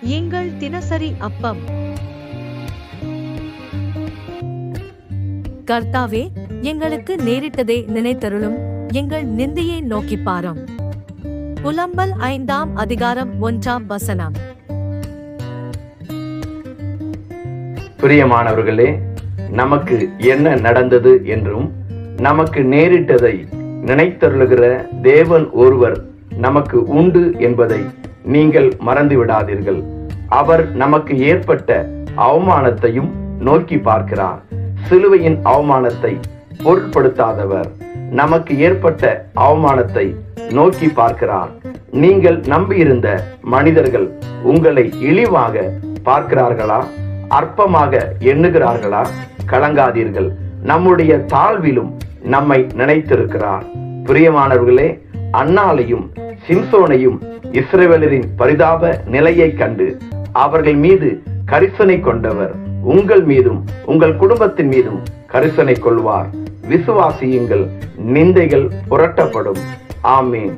எங்கள் தினசரி அப்பம். கர்த்தாவே எங்களுக்கு நேரிட்டதை நினைத்தருளும். எங்கள் நிந்தையை நோக்கி பாரும். புலம்பல் ஐந்தாம் அதிகாரம் ஒன்றாம் வசனம். பிரியமானவர்களே நமக்கு என்ன நடந்தது என்றும் நமக்கு நேரிட்டதை நினைத்தருளுகிற தேவன் ஒருவர் நமக்கு உண்டு என்பதை நீங்கள் மறந்து விடாதீர்கள் அவர் நமக்கு ஏற்பட்ட அவமானத்தையும் நோக்கி பார்க்கிறார். சிலுவையின் அவமானத்தை பொருட்படுத்தாதவர் நமக்கு ஏற்பட்ட அவமானத்தை நோக்கி பார்க்கிறார். நீங்கள் நம்பியிருந்த மனிதர்கள் உங்களை இழிவாக பார்க்கிறார்களா? அற்பமாக எண்ணுகிறார்களா? கலங்காதீர்கள். நம்முடைய தாழ்விலும் நம்மை நினைத்திருக்கிறார். பிரியமானவர்களே அன்னாலையும் சிம்சோனையும் இஸ்ரவேலரின் பரிதாப நிலையை கண்டு அவர்கள் மீது கரிசனை கொண்டவர் உங்கள் மீதும் உங்கள் குடும்பத்தின் மீதும் கரிசனை கொள்வார். விசுவாசியுங்கள் நிந்தைகள் புரட்டப்படும். ஆமீன்.